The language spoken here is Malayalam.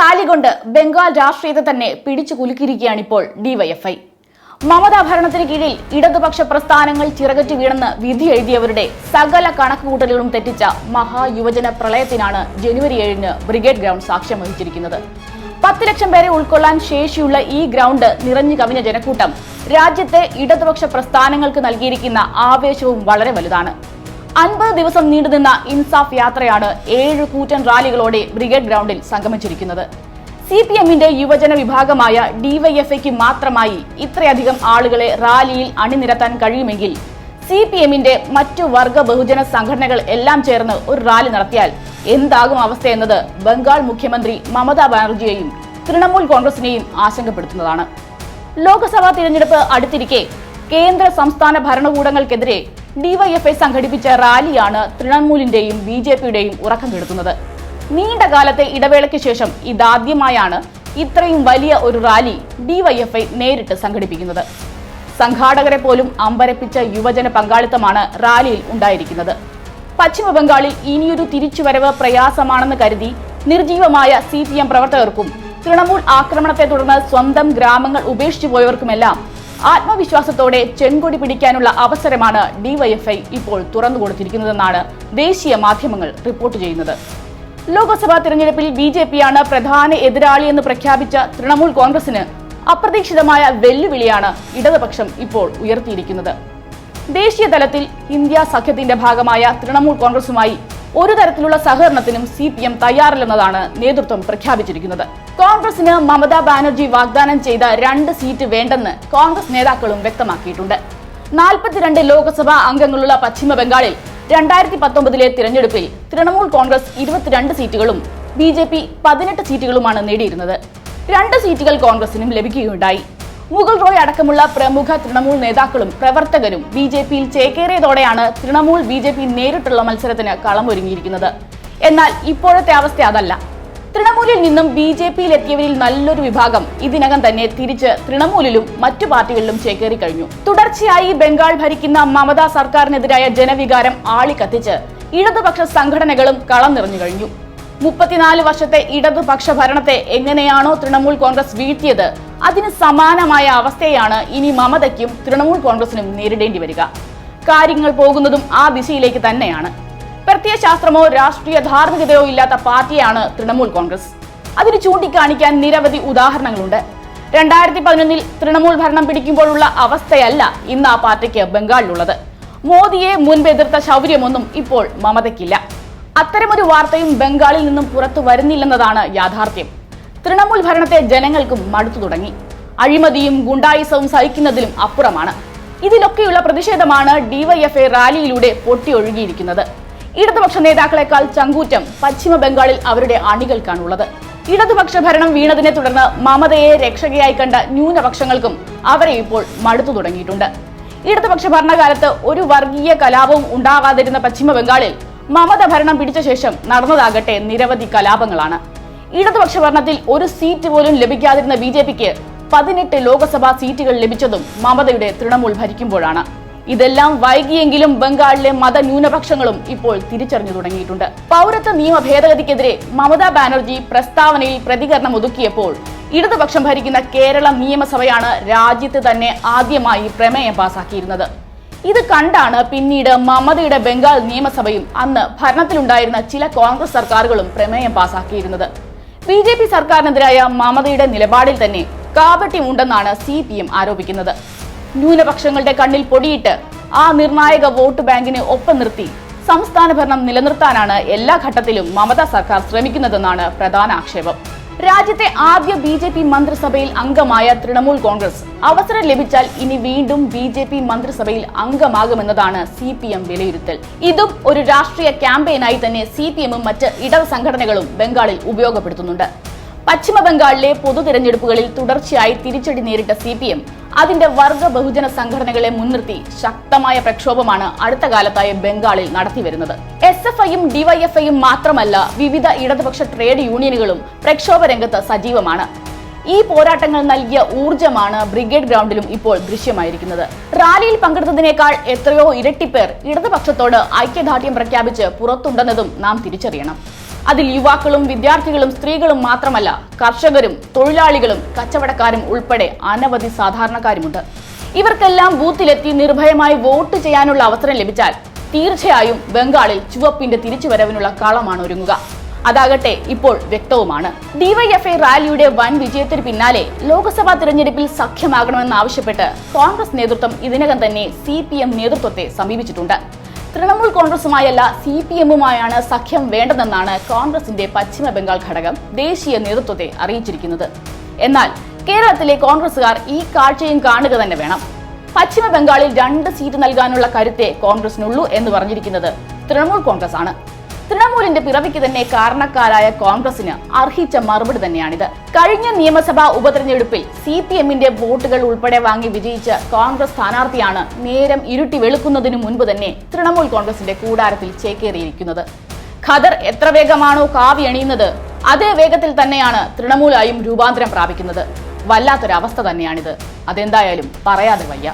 റാലി കൊണ്ട് ബംഗാൾ രാഷ്ട്രീയത്തെ തന്നെ പിടിച്ചു കുലുക്കിയിരിക്കുകയാണ് ഇപ്പോൾ ഡിവൈഎഫ്ഐ. മമതാ ഭരണത്തിന് കീഴിൽ ഇടതുപക്ഷ പ്രസ്ഥാനങ്ങൾ ചിറകറ്റി വീണെന്ന് വിധി എഴുതിയവരുടെ സകല കണക്കുകൂട്ടലുകളും തെറ്റിച്ച മഹായുവജന പ്രളയത്തിനാണ് ജനുവരി ഏഴിന് ബ്രിഗേഡ് ഗ്രൗണ്ട് സാക്ഷ്യം വഹിച്ചിരിക്കുന്നത്. പത്ത് ലക്ഷം പേരെ ഉൾക്കൊള്ളാൻ ശേഷിയുള്ള ഈ ഗ്രൗണ്ട് നിറഞ്ഞു കവിഞ്ഞ ജനക്കൂട്ടം രാജ്യത്തെ ഇടതുപക്ഷ പ്രസ്ഥാനങ്ങൾക്ക് നൽകിയിരിക്കുന്ന ആവേശവും വളരെ വലുതാണ്. അൻപത് ദിവസം നീണ്ടുനിന്ന ഇൻസാഫ് യാത്രയാണ് ഏഴ് കൂറ്റൻ റാലികളോടെ ബ്രിഗേഡ് ഗ്രൗണ്ടിൽ സംഗമിച്ചിരിക്കുന്നത്. സി പി എമ്മിന്റെ യുവജന വിഭാഗമായ ഡിവൈഎഫ്ഐക്ക് മാത്രമായി ഇത്രയധികം ആളുകളെ റാലിയിൽ അണിനിരത്താൻ കഴിയുമെങ്കിൽ സി പി എമ്മിന്റെ മറ്റു വർഗ ബഹുജന സംഘടനകൾ എല്ലാം ചേർന്ന് ഒരു റാലി നടത്തിയാൽ എന്താകും അവസ്ഥയെന്നത് ബംഗാൾ മുഖ്യമന്ത്രി മമതാ ബാനർജിയെയും തൃണമൂൽ കോൺഗ്രസിനെയും ആശങ്കപ്പെടുത്തുന്നതാണ്. ലോക്സഭാ തിരഞ്ഞെടുപ്പ് അടുത്തിരിക്കെ കേന്ദ്ര സംസ്ഥാന ഭരണകൂടങ്ങൾക്കെതിരെ ഡിവൈഎഫ്ഐ സംഘടിപ്പിച്ച റാലിയാണ് തൃണമൂലിന്റെയും ബി ജെ പിയുടെയും ഉറക്കം കെടുത്തുന്നത്. നീണ്ടകാലത്തെ ഇടവേളയ്ക്ക് ശേഷം ഇതാദ്യമായാണ് ഇത്രയും വലിയ ഒരു റാലി ഡിവൈഎഫ്ഐ നേരിട്ട് സംഘടിപ്പിക്കുന്നത്. സംഘാടകരെ പോലും അമ്പരപ്പിച്ച യുവജന പങ്കാളിത്തമാണ് റാലിയിൽ ഉണ്ടായിരിക്കുന്നത്. പശ്ചിമ ബംഗാളിൽ ഇനിയൊരു തിരിച്ചുവരവ് പ്രയാസമാണെന്ന് കരുതി നിർജീവമായ സി പി എം പ്രവർത്തകർക്കും തൃണമൂൽ ആക്രമണത്തെ തുടർന്ന് സ്വന്തം ഗ്രാമങ്ങൾ ഉപേക്ഷിച്ചു പോയവർക്കുമെല്ലാം ആത്മവിശ്വാസത്തോടെ ചെങ്കൊടി പിടിക്കാനുള്ള അവസരമാണ് ഡിവൈഎഫ്ഐ ഇപ്പോൾ തുറന്നു കൊടുത്തിരിക്കുന്നതെന്നാണ് ദേശീയ മാധ്യമങ്ങൾ റിപ്പോർട്ട് ചെയ്യുന്നത്. ലോക്സഭാ തിരഞ്ഞെടുപ്പിൽ ബി ജെ പിയാണ് പ്രധാന എതിരാളിയെന്ന് പ്രഖ്യാപിച്ച തൃണമൂൽ കോൺഗ്രസിന് അപ്രതീക്ഷിതമായ വെല്ലുവിളിയാണ് ഇടതുപക്ഷം ഇപ്പോൾ ഉയർത്തിയിരിക്കുന്നത്. ദേശീയ തലത്തിൽ ഇന്ത്യ സഖ്യത്തിന്റെ ഭാഗമായ തൃണമൂൽ കോൺഗ്രസുമായി ഒരു തരത്തിലുള്ള സഹകരണത്തിനും സി പി എം തയ്യാറില്ലെന്നതാണ് നേതൃത്വം പ്രഖ്യാപിച്ചിരിക്കുന്നത്. കോൺഗ്രസിന് മമതാ ബാനർജി വാഗ്ദാനം ചെയ്ത രണ്ട് സീറ്റ് വേണ്ടെന്ന് കോൺഗ്രസ് നേതാക്കളും വ്യക്തമാക്കിയിട്ടുണ്ട്. നാൽപ്പത്തിരണ്ട് ലോക്സഭാ അംഗങ്ങളുള്ള പശ്ചിമ ബംഗാളിൽ രണ്ടായിരത്തി പത്തൊമ്പതിലെ തിരഞ്ഞെടുപ്പിൽ തൃണമൂൽ കോൺഗ്രസ് ഇരുപത്തിരണ്ട് സീറ്റുകളും ബി ജെ പി പതിനെട്ട് സീറ്റുകളുമാണ് നേടിയിരുന്നത്. രണ്ട് സീറ്റുകൾ കോൺഗ്രസിനും ലഭിക്കുകയുണ്ടായി. മുഗൾ റോയ് അടക്കമുള്ള പ്രമുഖ തൃണമൂൽ നേതാക്കളും പ്രവർത്തകരും ബി ജെ പിയിൽ ചേക്കേറിയതോടെയാണ് തൃണമൂൽ ബി ജെ പി നേരിട്ടുള്ള മത്സരത്തിന് കളമൊരുങ്ങിയിരിക്കുന്നത്. എന്നാൽ ഇപ്പോഴത്തെ അവസ്ഥ അതല്ല. തൃണമൂലിൽ നിന്നും ബി ജെ പിയിൽ എത്തിയവരിൽ നല്ലൊരു വിഭാഗം ഇതിനകം തന്നെ തിരിച്ച് തൃണമൂലിലും മറ്റു പാർട്ടികളിലും ചേക്കേറി കഴിഞ്ഞു. തുടർച്ചയായി ബംഗാൾ ഭരിക്കുന്ന മമതാ സർക്കാരിനെതിരായ ജനവികാരം ആളിക്കത്തിച്ച് ഇടതുപക്ഷ സംഘടനകളും കളം നിറഞ്ഞു കഴിഞ്ഞു. മുപ്പത്തിനാല് വർഷത്തെ ഇടതുപക്ഷ ഭരണത്തെ എങ്ങനെയാണോ തൃണമൂൽ കോൺഗ്രസ് വീഴ്ത്തിയത് അതിന് സമാനമായ അവസ്ഥയാണ് ഇനി മമതയ്ക്കും തൃണമൂൽ കോൺഗ്രസിനും നേരിടേണ്ടി വരിക. കാര്യങ്ങൾ പോകുന്നതും ആ ദിശയിലേക്ക് തന്നെയാണ്. പ്രത്യയശാസ്ത്രമോ രാഷ്ട്രീയ ധാർമ്മികതയോ ഇല്ലാത്ത പാർട്ടിയാണ് തൃണമൂൽ കോൺഗ്രസ്. അതിന് ചൂണ്ടിക്കാണിക്കാൻ നിരവധി ഉദാഹരണങ്ങളുണ്ട്. രണ്ടായിരത്തി പതിനൊന്നിൽ തൃണമൂൽ ഭരണം പിടിക്കുമ്പോഴുള്ള അവസ്ഥയല്ല ഇന്ന് ആ പാർട്ടിക്ക് ബംഗാളിലുള്ളത്. മോദിയെ മുൻപെതിർത്ത ശൗര്യമൊന്നും ഇപ്പോൾ മമതയ്ക്കില്ല. അത്തരമൊരു വാർത്തയും ബംഗാളിൽ നിന്നും പുറത്തു വരുന്നില്ലെന്നതാണ് യാഥാർത്ഥ്യം. തൃണമൂൽ ഭരണത്തെ ജനങ്ങൾക്കും മടുത്തു തുടങ്ങി. അഴിമതിയും ഗുണ്ടായിസവും സഹിക്കുന്നതിലും അപ്പുറമാണ്. ഇതിലൊക്കെയുള്ള പ്രതിഷേധമാണ് ഡിവൈഎഫ്ഐ റാലിയിലൂടെ പൊട്ടിയൊഴുകിയിരിക്കുന്നത്. ഇടതുപക്ഷ നേതാക്കളെക്കാൾ ചങ്കൂറ്റം പശ്ചിമ ബംഗാളിൽ അവരുടെ അണികൾക്കാണുള്ളത്. ഇടതുപക്ഷ ഭരണം വീണതിനെ തുടർന്ന് മമതയെ രക്ഷകയായി കണ്ട ന്യൂനപക്ഷങ്ങൾക്കും അവരെ ഇപ്പോൾ മടുത്തു തുടങ്ങിയിട്ടുണ്ട്. ഇടതുപക്ഷ ഭരണകാലത്ത് ഒരു വർഗീയ കലാപവും ഉണ്ടാകാതിരുന്ന പശ്ചിമ ബംഗാളിൽ മമത ഭരണം പിടിച്ച ശേഷം നടന്നതാകട്ടെ നിരവധി കലാപങ്ങളാണ്. ഇടതുപക്ഷ ഭരണത്തിൽ ഒരു സീറ്റ് പോലും ലഭിക്കാതിരുന്ന ബി ജെ പിക്ക് പതിനെട്ട് ലോക്സഭാ സീറ്റുകൾ ലഭിച്ചതും മമതയുടെ തൃണമൂൽ ഭരിക്കുമ്പോഴാണ്. ഇതെല്ലാം വൈകിയെങ്കിലും ബംഗാളിലെ മതന്യൂനപക്ഷങ്ങളും ഇപ്പോൾ തിരിച്ചറിഞ്ഞു തുടങ്ങിയിട്ടുണ്ട്. പൗരത്വ നിയമ ഭേദഗതിക്കെതിരെ മമതാ ബാനർജി പ്രസ്താവനയിൽ പ്രതികരണം ഒതുക്കിയപ്പോൾ ഇടതുപക്ഷം ഭരിക്കുന്ന കേരള നിയമസഭയാണ് രാജ്യത്ത് തന്നെ ആദ്യമായി പ്രമേയം പാസാക്കിയിരുന്നത്. ഇത് കണ്ടാണ് പിന്നീട് മമതയുടെ ബംഗാൾ നിയമസഭയും അന്ന് ഭരണത്തിലുണ്ടായിരുന്ന ചില കോൺഗ്രസ് സർക്കാരുകളും പ്രമേയം പാസാക്കിയിരുന്നത്. ബി ജെ പി സർക്കാരിനെതിരായ മമതയുടെ നിലപാടിൽ തന്നെ കാപട്യം ഉണ്ടെന്നാണ് സി പി എം ആരോപിക്കുന്നത്. ന്യൂനപക്ഷങ്ങളുടെ കണ്ണിൽ പൊടിയിട്ട് ആ നിർണായക വോട്ട് ബാങ്കിനെ ഒപ്പം നിർത്തി സംസ്ഥാന ഭരണം നിലനിർത്താനാണ് എല്ലാ ഘട്ടത്തിലും മമത സർക്കാർ ശ്രമിക്കുന്നതെന്നാണ് പ്രധാന ആക്ഷേപം. രാജ്യത്തെ ആദ്യ ബി ജെ പി മന്ത്രിസഭയിൽ അംഗമായ തൃണമൂൽ കോൺഗ്രസ്. അവസരം ലഭിച്ചാൽ ഇനി വീണ്ടും ബി ജെ പി മന്ത്രിസഭയിൽ അംഗമാകുമെന്നതാണ് സി പി എം വിലയിരുത്തൽ. ഇതും ഒരു രാഷ്ട്രീയ ക്യാമ്പയിനായി തന്നെ സി പി എമ്മും മറ്റ് ഇടത് സംഘടനകളും ബംഗാളിൽ ഉപയോഗപ്പെടുത്തുന്നുണ്ട്. പശ്ചിമ ബംഗാളിലെ പൊതു തിരഞ്ഞെടുപ്പുകളിൽ തുടർച്ചയായി തിരിച്ചടി നേരിട്ട സി പി എം അതിന്റെ വർഗ ബഹുജന സംഘടനകളെ മുൻനിർത്തി ശക്തമായ പ്രക്ഷോഭമാണ് അടുത്ത കാലത്തായി ബംഗാളിൽ നടത്തിവരുന്നത് എസ് എഫ് ഐയും ഡിവൈഎഫ്ഐയും മാത്രമല്ല വിവിധ ഇടതുപക്ഷ ട്രേഡ് യൂണിയനുകളും പ്രക്ഷോഭ രംഗത്ത് സജീവമാണ്. ഈ പോരാട്ടങ്ങൾ നൽകിയ ഊർജമാണ് ബ്രിഗേഡ് ഗ്രൗണ്ടിലും ഇപ്പോൾ ദൃശ്യമായിരിക്കുന്നത്. റാലിയിൽ പങ്കെടുത്തതിനേക്കാൾ എത്രയോ ഇരട്ടിപ്പേർ പേർ ഇടതുപക്ഷത്തോട് ഐക്യദാർഢ്യം പ്രഖ്യാപിച്ച് പുറത്തുണ്ടെന്നതും നാം തിരിച്ചറിയണം. അതിൽ യുവാക്കളും വിദ്യാർത്ഥികളും സ്ത്രീകളും മാത്രമല്ല കർഷകരും തൊഴിലാളികളും കച്ചവടക്കാരും ഉൾപ്പെടെ അനവധി സാധാരണക്കാരുമുണ്ട്. ഇവർക്കെല്ലാം ബൂത്തിലെത്തി നിർഭയമായി വോട്ട് ചെയ്യാനുള്ള അവസരം ലഭിച്ചാൽ തീർച്ചയായും ബംഗാളിൽ ചുവപ്പിന്റെ തിരിച്ചുവരവിനുള്ള കളമാണ് ഒരുങ്ങുക. അതാകട്ടെ ഇപ്പോൾ വ്യക്തവുമാണ്. ഡിവൈഎഫ്ഐ റാലിയുടെ വൻ വിജയത്തിന് പിന്നാലെ ലോക്സഭാ തിരഞ്ഞെടുപ്പിൽ സഖ്യമാകണമെന്നാവശ്യപ്പെട്ട് കോൺഗ്രസ് നേതൃത്വം ഇതിനകം തന്നെ സി നേതൃത്വത്തെ സമീപിച്ചിട്ടുണ്ട്. തൃണമൂൽ കോൺഗ്രസുമായല്ല സി പി എമ്മുമായാണ് സഖ്യം വേണ്ടതെന്നാണ് കോൺഗ്രസിന്റെ പശ്ചിമ ബംഗാൾ ഘടകം ദേശീയ നേതൃത്വത്തെ അറിയിച്ചിരിക്കുന്നത്. എന്നാൽ കേരളത്തിലെ കോൺഗ്രസുകാർ ഈ കാഴ്ചയും കാണുക തന്നെ വേണം. പശ്ചിമ ബംഗാളിൽ രണ്ട് സീറ്റ് നൽകാനുള്ള കരുത്തെ കോൺഗ്രസിനുള്ളൂ എന്ന് പറഞ്ഞിരിക്കുന്നത് തൃണമൂൽ കോൺഗ്രസ് ആണ് തൃണമൂലിന്റെ പിറവിക്ക് തന്നെ കാരണക്കാരായ കോൺഗ്രസിന് അർഹിച്ച മറുപടി തന്നെയാണിത്. കഴിഞ്ഞ നിയമസഭാ ഉപതെരഞ്ഞെടുപ്പിൽ സി പി എമ്മിന്റെ വോട്ടുകൾ ഉൾപ്പെടെ വാങ്ങി വിജയിച്ച കോൺഗ്രസ് സ്ഥാനാർത്ഥിയാണ് നേരം ഇരുട്ടി വെളുക്കുന്നതിനു മുൻപ് തന്നെ തൃണമൂൽ കോൺഗ്രസിന്റെ കൂടാരത്തിൽ ചേക്കേറിയിരിക്കുന്നത്. ഖദർ എത്ര വേഗമാണോ കാവി അണിയുന്നത് അതേ വേഗത്തിൽ തന്നെയാണ് തൃണമൂലായും രൂപാന്തരം പ്രാപിക്കുന്നത്. വല്ലാത്തൊരവസ്ഥ തന്നെയാണിത്. അതെന്തായാലും പറയാതെ വയ്യ.